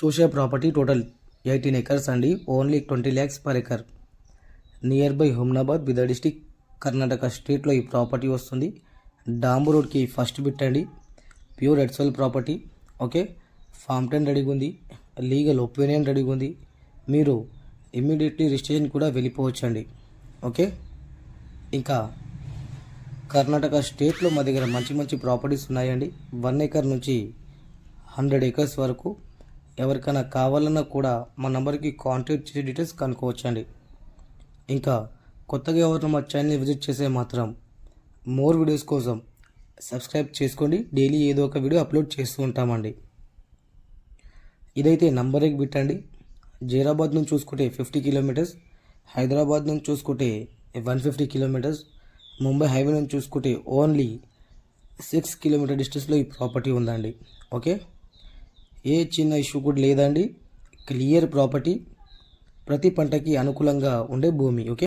చూసే property total eighteen acres అండి. Only twenty lakhs per acre. Near by Humnabad Bidar district Karnataka స్టేట్లో ఈ property వస్తుంది. డాంబు రోడ్కి ఫస్ట్ బిట్ అండి. ప్యూర్ ఎడ్సల్ ప్రాపర్టీ. ఓకే ఫామ్ టెన్ రెడీగా ఉంది లీగల్ ఒపీనియన్ రెడీగా ఉంది మీరు ఇమ్మీడియట్లీ రిజిస్ట్రేషన్ కూడా వెళ్ళిపోవచ్చండి. ఓకే ఇంకా కర్ణాటక స్టేట్లో మా దగ్గర మంచి మంచి ప్రాపర్టీస్ ఉన్నాయండి. వన్ ఎకర్ నుంచి హండ్రెడ్ ఏకర్స్ వరకు ఎవరికైనా కావాలన్నా కూడా మా నెంబర్కి కాంటాక్ట్ చేసే డీటెయిల్స్ కనుక్కోవచ్చండి. ఇంకా కొత్తగా ఎవరైనా మా ఛానల్ని విజిట్ చేసే మాత్రం మోర్ వీడియోస్ కోసం సబ్స్క్రైబ్ చేసుకోండి. డైలీ ఏదో ఒక వీడియో అప్లోడ్ చేస్తూ ఉంటామండి. ఇదైతే నంబర్ పెట్టండి. బిట్ అండి నుంచి చూసుకుంటే ఫిఫ్టీ కిలోమీటర్స్ హైదరాబాద్ నుంచి చూసుకుంటే one fifty kilometres Mumbai highway నుంచి చూసుకుంటే ఓన్లీ సిక్స్ కిలోమీటర్ డిస్టెన్స్లో ఈ ప్రాపర్టీ ఉందండి. ఓకే? ఏ చిన్న ఇష్యూ కూడా లేదండి. క్లియర్ ప్రాపర్టీ ప్రతి పంటకి అనుకూలంగా ఉండే భూమి ఓకే?